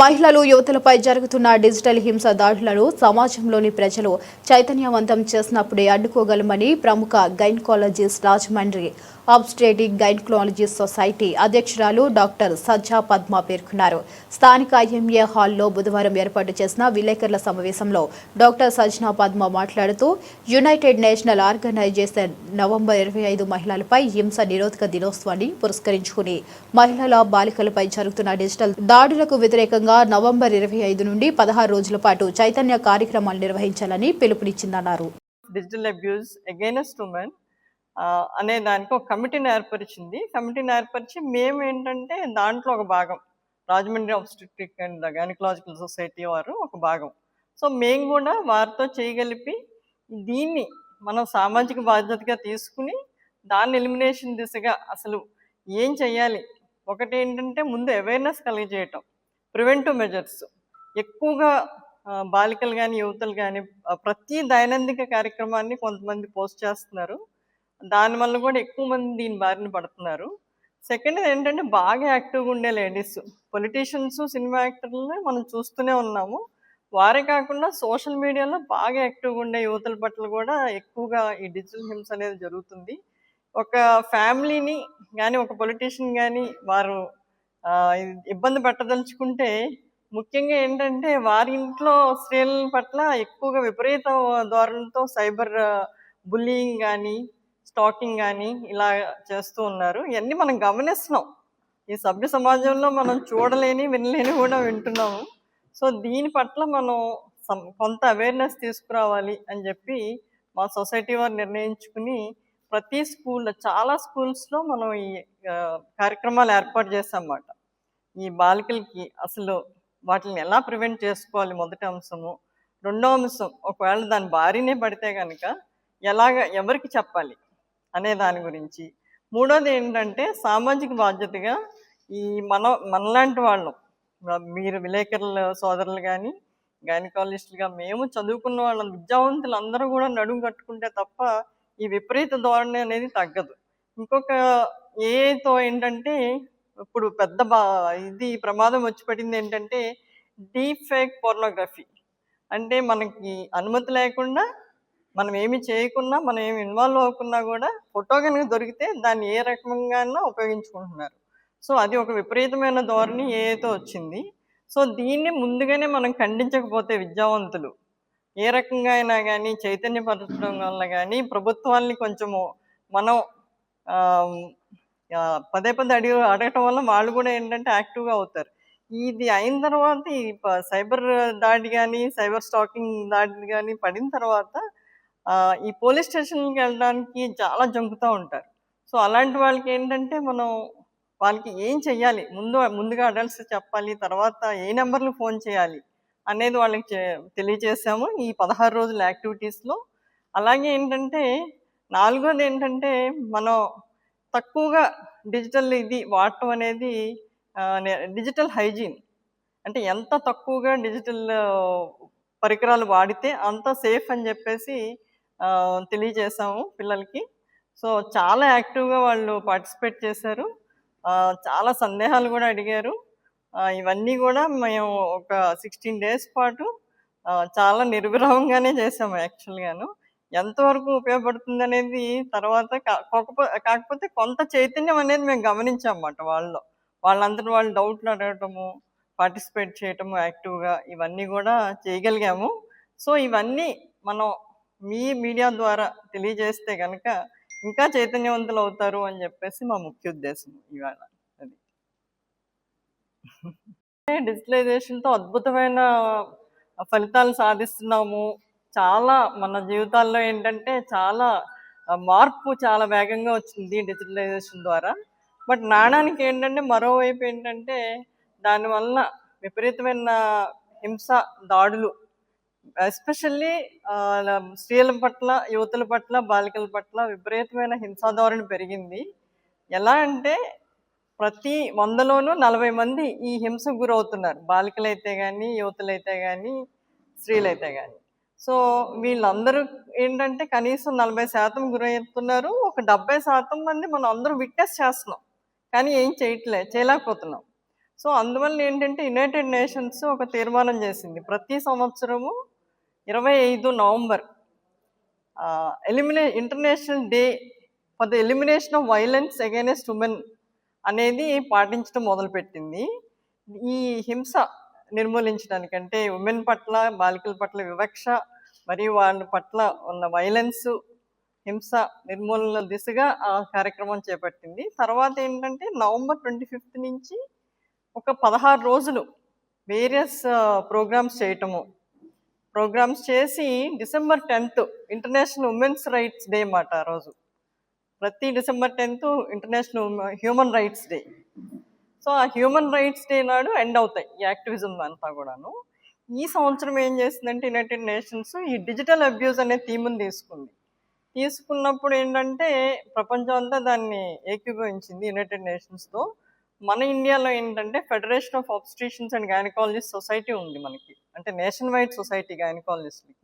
మహిళలు యువతలపై జరుగుతున్న డిజిటల్ హింస దాడులను సమాజంలోని ప్రజలు చైతన్యవంతం చేసినప్పుడే అడ్డుకోగలమని ప్రముఖ gynaecologist Rajahmundry obstetric gynaecology society అధ్యక్షురాలు డాక్టర్ సజ్జా పద్మ పేర్కొన్నారు. స్థానిక ఐఎంఏ హాల్లో బుధవారం ఏర్పాటు చేసిన విలేకరుల సమావేశంలో డాక్టర్ సజ్జా పద్మ మాట్లాడుతూ యునైటెడ్ నేషనల్ ఆర్గనైజేషన్ నవంబర్ ఇరవై ఐదు మహిళలపై హింస నిరోధక దినోత్సవాన్ని పురస్కరించుకుని మహిళల బాలికలపై జరుగుతున్న డిజిటల్ దాడులకు వ్యతిరేకంగా నవంబర్ ఇరవై ఐదు నుండి పదహారు రోజుల పాటు చైతన్య కార్యక్రమాలు నిర్వహించాలని పిలుపునిచ్చిందన్నారు. డిజిటల్ అబ్యూస్ అగైనెస్ట్ ఉమెన్ అనే దానికి ఒక కమిటీని ఏర్పరిచింది. కమిటీని ఏర్పరిచి మేము ఏంటంటే దాంట్లో ఒక భాగం Rajahmundry obstetric and gynaecological society వారు ఒక భాగం. సో మేము కూడా వారితో చేయగలిపి దీన్ని మనం సామాజిక బాధ్యతగా తీసుకుని దాన్ని ఎలిమినేషన్ దిశగా అసలు ఏం చేయాలి ఒకటి ఏంటంటే ముందు అవేర్నెస్ కలిగజేయటం. Preventive measures. ఎక్కువగా బాలికలు కానీ యువతలు కానీ ప్రతి దైనందిక కార్యక్రమాన్ని కొంతమంది పోస్ట్ చేస్తున్నారు. దానివల్ల కూడా ఎక్కువ మంది దీని బారిన పడుతున్నారు. సెకండ్ ఏంటంటే బాగా యాక్టివ్గా ఉండే లేడీస్. పొలిటీషియన్స్ సినిమా యాక్టర్లని మనం చూస్తూనే ఉన్నాము. వారే కాకుండా సోషల్ మీడియాలో బాగా యాక్టివ్గా ఉండే యువతల పట్ల కూడా ఎక్కువగా ఈ డిజిటల్ హింస అనేది జరుగుతుంది. ఒక ఫ్యామిలీని కానీ ఒక పొలిటీషియన్ కానీ వారు ఇబ్బంది పెట్టదలుచుకుంటే ముఖ్యంగా ఏంటంటే వారి ఇంట్లో స్త్రీల పట్ల ఎక్కువగా విపరీత ధోరణితో సైబర్ బుల్లింగ్ కానీ స్టాకింగ్ కానీ ఇలా చేస్తూ ఉన్నారు. ఇవన్నీ మనం గమనిస్తున్నాం. ఈ సభ్య సమాజంలో మనం చూడలేని వినలేని కూడా వింటున్నాము. సో దీని పట్ల మనం కొంత అవేర్నెస్ తీసుకురావాలి అని చెప్పి మా సొసైటీ వారు నిర్ణయించుకుని ప్రతి స్కూల్లో చాలా స్కూల్స్లో మనం ఈ కార్యక్రమాలు ఏర్పాటు చేసామన్నమాట ఈ బాలికలకి అసలు వాటిని ఎలా ప్రివెంట్ చేసుకోవాలి మొదటి అంశము. రెండో అంశం ఒకవేళ దాని బారినే పడితే కనుక ఎలాగ ఎవరికి చెప్పాలి అనే దాని గురించి. మూడోది ఏంటంటే సామాజిక బాధ్యతగా ఈ మన మనలాంటి వాళ్ళం మీరు విలేకరుల సోదరులు కానీ గైనకాలజిస్టులుగా మేము చదువుకున్న వాళ్ళ విద్యావంతులు అందరూ కూడా నడుము కట్టుకుంటే తప్ప ఈ విపరీత ధోరణి అనేది తగ్గదు. ఇంకొక ఏతో ఏంటంటే ఇప్పుడు పెద్ద బా ఇది ప్రమాదం వచ్చి పడింది ఏంటంటే డీప్ ఫేక్ పోర్నోగ్రఫీ అంటే మనకి అనుమతి లేకుండా మనం ఏమి చేయకున్నా మనం ఏమి ఇన్వాల్వ్ అవ్వకున్నా కూడా ఫోటో కనుక దొరికితే దాన్ని ఏ రకంగానో ఉపయోగించుకుంటున్నారు. సో అది ఒక విపరీతమైన ధోరణి ఏతో వచ్చింది. సో దీన్ని ముందుగానే మనం ఖండించకపోతే విద్యావంతులు ఏ రకంగా అయినా కానీ చైతన్యపరచడం వల్ల కానీ ప్రభుత్వాన్ని కొంచెము మనం పదే పదే అడిగి అడగటం వల్ల వాళ్ళు కూడా ఏంటంటే యాక్టివ్గా అవుతారు. ఇది అయిన తర్వాత ఈ ప- సైబర్ దాడి కానీ సైబర్ స్టాకింగ్ దాడి కానీ పడిన తర్వాత ఈ పోలీస్ స్టేషన్కి వెళ్ళడానికి చాలా జంకుతూ ఉంటారు. సో అలాంటి వాళ్ళకి ఏంటంటే మనం వాళ్ళకి ఏం చెయ్యాలి? ముందు ముందుగా అడల్ట్స్ చెప్పాలి తర్వాత ఏ నెంబర్లు ఫోన్ చేయాలి? అనేది వాళ్ళకి చె- తెలియజేసాము ఈ పదహారు రోజుల యాక్టివిటీస్లో అలాగే ఏంటంటే నాలుగోది ఏంటంటే మనం తక్కువగా డిజిటల్ ఇది వాడటం అనేది డిజిటల్ హైజీన్. అంటే ఎంత తక్కువగా డిజిటల్ పరికరాలు వాడితే అంత సేఫ్ అని చెప్పేసి తెలియజేశాము తెలియజేసాము పిల్లలకి. సో చాలా యాక్టివ్గా వాళ్ళు పార్టిసిపేట్ చేశారు. చాలా సందేహాలు కూడా అడిగారు. ఇవన్నీ కూడా మేము ఒక సిక్స్టీన్ డేస్ పాటు చాలా నిర్విరామంగానే చేసాము యాక్చువల్గాను ఎంతవరకు ఉపయోగపడుతుంది అనేది తర్వాత కాకపోతే కొంత చైతన్యం అనేది మేము గమనించామన్నమాట వాళ్ళు వాళ్ళలో. వాళ్ళందరూ వాళ్ళు డౌట్లు అడగటము పార్టిసిపేట్ చేయటము యాక్టివ్గా ఇవన్నీ కూడా చేయగలిగాము. సో ఇవన్నీ మనం మీ మీడియా ద్వారా తెలియజేస్తే కనుక ఇంకా చైతన్యవంతులు అవుతారు అని చెప్పేసి మా ముఖ్య ఉద్దేశం ఇవాళ. డిజిటలైజేషన్తో అద్భుతమైన ఫలితాలు సాధిస్తున్నాము. చాలా మన జీవితాల్లో ఏంటంటే చాలా మార్పు చాలా వేగంగా వచ్చింది డిజిటలైజేషన్ ద్వారా. బట్ నాణానికి ఏంటంటే మరోవైపు ఏంటంటే దానివల్ల విపరీతమైన హింస దాడులు ఎస్పెషల్లీ స్త్రీల పట్ల యువతుల పట్ల బాలికల పట్ల విపరీతమైన హింసాధోరణి పెరిగింది. ఎలా అంటే ప్రతి వందలోనూ నలభై మంది ఈ హింసకు గురవుతున్నారు. బాలికలైతే కానీ యువతులైతే కానీ స్త్రీలైతే కానీ సో వీళ్ళందరూ ఏంటంటే కనీసం నలభై శాతం గురవుతున్నారు. ఒక డెబ్బై శాతం మంది మనం అందరూ విట్నెస్ చేస్తున్నాం. కానీ ఏం చేయట్లే చేయలేకపోతున్నాం. సో అందువల్ల ఏంటంటే యునైటెడ్ నేషన్స్ ఒక తీర్మానం చేసింది. ప్రతి సంవత్సరము ఇరవై ఐదు November ఎలిమినే international day for the elimination of violence against women అనేది పాటించడం మొదలుపెట్టింది. ఈ హింస నిర్మూలించడానికంటే ఉమెన్ పట్ల బాలికల పట్ల వివక్ష మరియు వాళ్ళ పట్ల ఉన్న వైలెన్స్ హింస నిర్మూలన దిశగా ఆ కార్యక్రమం చేపట్టింది. తర్వాత ఏంటంటే నవంబర్ ట్వంటీ ఫిఫ్త్ నుంచి ఒక పదహారు రోజులు వేరియస్ ప్రోగ్రామ్స్ చేయటము. ప్రోగ్రామ్స్ చేసి December tenth international women's rights day మాట ఆ రోజు. ప్రతి December tenth international human rights day. So ఆ హ్యూమన్ రైట్స్ డే నాడు ఎండ్ అవుతాయి ఈ యాక్టివిజం అంతా కూడాను. ఈ సంవత్సరం ఏం చేసిందంటే యునైటెడ్ నేషన్స్ ఈ డిజిటల్ అబ్యూస్ అనే థీమ్ని తీసుకుంది. తీసుకున్నప్పుడు ఏంటంటే ప్రపంచం అంతా దాన్ని ఏకీభవించింది యునైటెడ్ నేషన్స్తో మన ఇండియాలో ఏంటంటే federation of obstetricians and gynaecologist society ఉంది మనకి. అంటే నేషన్ వైడ్ సొసైటీ గైనకాలజిస్ట్కి